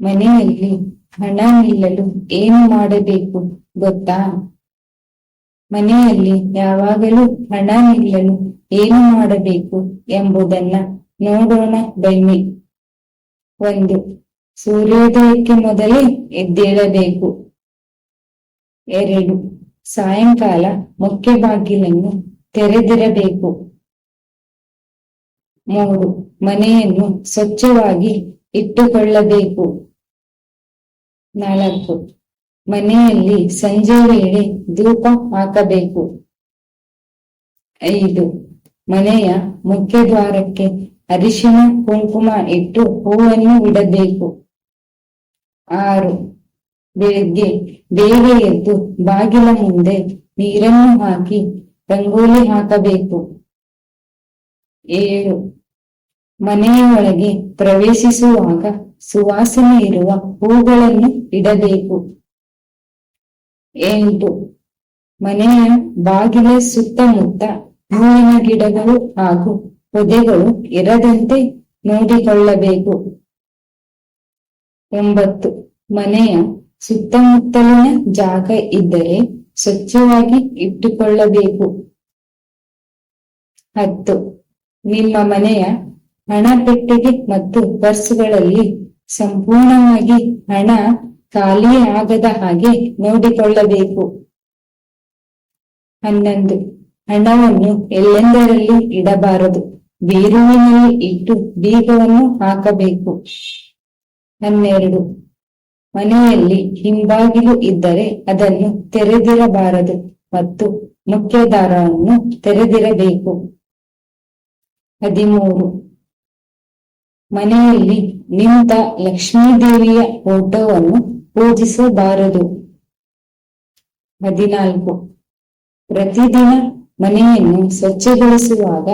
ಮನೆಯಲ್ಲಿ ಹಣ ನಿಲ್ಲಲು ಏನು ಮಾಡಬೇಕು ಗೊತ್ತಾ? ಮನೆಯಲ್ಲಿ ಯಾವಾಗಲೂ ಹಣ ನಿಲ್ಲಲು ಏನು ಮಾಡಬೇಕು ಎಂಬುದನ್ನ ನೋಡೋಣ ಬನ್ನಿ. ಒಂದು, ಸೂರ್ಯೋದಯಕ್ಕೆ ಮೊದಲೇ ಎದ್ದೇಳಬೇಕು. ಎರಡು, ಸಾಯಂಕಾಲ ಮುಖ್ಯ ಬಾಗಿಲನ್ನು ತೆರೆದಿರಬೇಕು ಮೂರು, ಮನೆಯನ್ನು ಸ್ವಚ್ಛವಾಗಿ ಇಟ್ಟುಕೊಳ್ಳಬೇಕು. ನಾಲ್ಕು ಮನೆಯಲ್ಲಿ ಸಂಜೆ ವೇಳೆ ಧೂಪ ಹಾಕಬೇಕು. ಐದು. ಮನೆಯ ಮುಖ್ಯ ದ್ವಾರಕ್ಕೆ ಅರಿಶಿನ ಕುಂಕುಮ ಇಟ್ಟು ಹೂವನ್ನು ಇಡಬೇಕು. ಆರು. ಬೆಳಿಗ್ಗೆ ಬೇಗ ಎದ್ದು ಬಾಗಿಲ ಮುಂದೆ ನೀರನ್ನು ಹಾಕಿ ರಂಗೋಲಿ ಹಾಕಬೇಕು. ಏಳು. ಮನೆಯ ಒಳಗೆ ಪ್ರವೇಶಿಸುವಾಗ ಸುವಾಸನೆ ಇರುವ ಹೂಗಳನ್ನು ಇಡಬೇಕು. ಎಂಟು, ಮನೆಯ ಬಾಗಿಲ ಸುತ್ತಮುತ್ತ ಹೂವಿನ ಗಿಡಗಳು ಹಾಗೂ ಪೊದೆಗಳು ಇರದಂತೆ ನೋಡಿಕೊಳ್ಳಬೇಕು. ಒಂಬತ್ತು, ಮನೆಯ ಸುತ್ತಮುತ್ತಲಿನ ಜಾಗ ಇದ್ದರೆ ಸ್ವಚ್ಛವಾಗಿ ಇಟ್ಟುಕೊಳ್ಳಬೇಕು. ಹತ್ತು, ನಿಮ್ಮ ಮನೆಯ ಹಣ ಪೆಟ್ಟಿಗೆ ಮತ್ತು ಪರ್ಸ್ಗಳಲ್ಲಿ ಸಂಪೂರ್ಣವಾಗಿ ಹಣ ಖಾಲಿ ಆಗದ ಹಾಗೆ ನೋಡಿಕೊಳ್ಳಬೇಕು. ಹನ್ನೊಂದು. ಹಣವನ್ನು ಎಲ್ಲೆಂದರಲ್ಲಿ ಇಡಬಾರದು? ಬೀರುವಿನಲ್ಲಿ ಇಟ್ಟು ಬೀಗವನ್ನು ಹಾಕಬೇಕು. ಹನ್ನೆರಡು. ಮನೆಯಲ್ಲಿ ಹಿಂಬಾಗಿಲು ಇದ್ದರೆ ಅದನ್ನು ತೆರೆದಿರಬಾರದು ಮತ್ತು ಮುಖ್ಯದಾರವನ್ನು ತೆರೆದಿರಬೇಕು. ಹದಿಮೂರು. ಮನೆಯಲ್ಲಿ ನಿಂತ ಲಕ್ಷ್ಮೀದೇವಿಯ ಫೋಟೋವನ್ನು ಪೂಜಿಸಬಾರದು. ಹದಿನಾಲ್ಕು. ಪ್ರತಿದಿನ ಮನೆಯನ್ನು ಸ್ವಚ್ಛಗೊಳಿಸುವಾಗ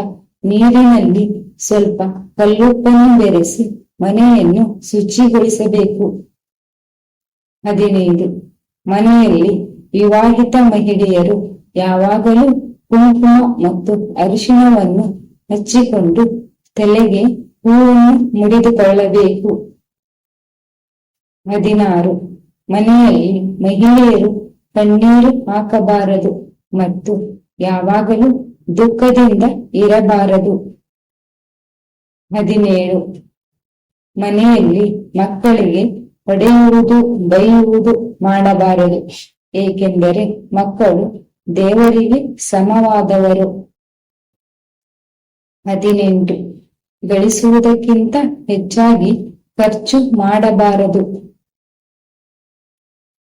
ನೀರಿನಲ್ಲಿ ಸ್ವಲ್ಪ ಕಲ್ಲುಪ್ಪನ್ನು ಬೆರೆಸಿ ಮನೆಯನ್ನು ಶುಚಿಗೊಳಿಸಬೇಕು. ಹದಿನೈದು. ಮನೆಯಲ್ಲಿ ವಿವಾಹಿತ ಮಹಿಳೆಯರು ಯಾವಾಗಲೂ ಕುಂಕುಮ ಮತ್ತು ಅರಿಶಿಣವನ್ನು ಹಚ್ಚಿಕೊಂಡು ತಲೆಗೆ ಹೂವನ್ನು ಮುಡಿದುಕೊಳ್ಳಬೇಕು ಹದಿನಾರು. ಮನೆಯಲ್ಲಿ ಮಹಿಳೆಯರು ಕಣ್ಣೀರು ಹಾಕಬಾರದು ಮತ್ತು ಯಾವಾಗಲೂ ದುಃಖದಿಂದ ಇರಬಾರದು. ಹದಿನೇಳು. ಮನೆಯಲ್ಲಿ ಮಕ್ಕಳಿಗೆ ಹೊಡೆಯುವುದು, ಬೈಯುವುದು ಮಾಡಬಾರದು. ಏಕೆಂದರೆ ಮಕ್ಕಳು ದೇವರಿಗೆ ಸಮವಾದವರು. ಹದಿನೆಂಟು. ಗಳಿಸುವುದಕ್ಕಿಂತ ಹೆಚ್ಚಾಗಿ ಖರ್ಚು ಮಾಡಬಾರದು.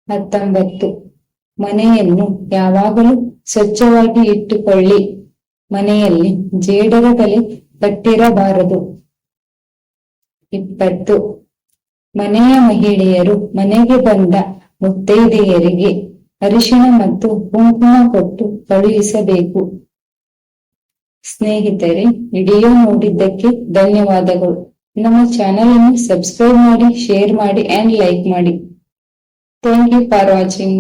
ಹತ್ತೊಂಬತ್ತು. ಮನೆಯನ್ನು ಯಾವಾಗಲೂ ಸ್ವಚ್ಛವಾಗಿ ಇಟ್ಟುಕೊಳ್ಳಿ. ಮನೆಯಲ್ಲಿ ಜೇಡರ ಬಲೆ ಕಟ್ಟಿರಬಾರದು. ಇಪ್ಪತ್ತು. ಮನೆಯ ಮಹಿಳೆಯರು ಮನೆಗೆ ಬಂದ ಮುತ್ತೈದೆಯರಿಗೆ ಅರಿಶಿಣ ಮತ್ತು ಕುಂಕುಮ ಕೊಟ್ಟು ಕಳುಹಿಸಬೇಕು. ಸ್ನೇಹಿತರೆ, ವಿಡಿಯೋ ನೋಡಿದ್ದಕ್ಕೆ ಧನ್ಯವಾದಗಳು. ನಮ್ಮ ಚಾನೆಲ್ ಅನ್ನು ಸಬ್ಸ್ಕ್ರೈಬ್ ಮಾಡಿ, ಶೇರ್ ಮಾಡಿ ಅಂಡ್ ಲೈಕ್ ಮಾಡಿ. Thank you for watching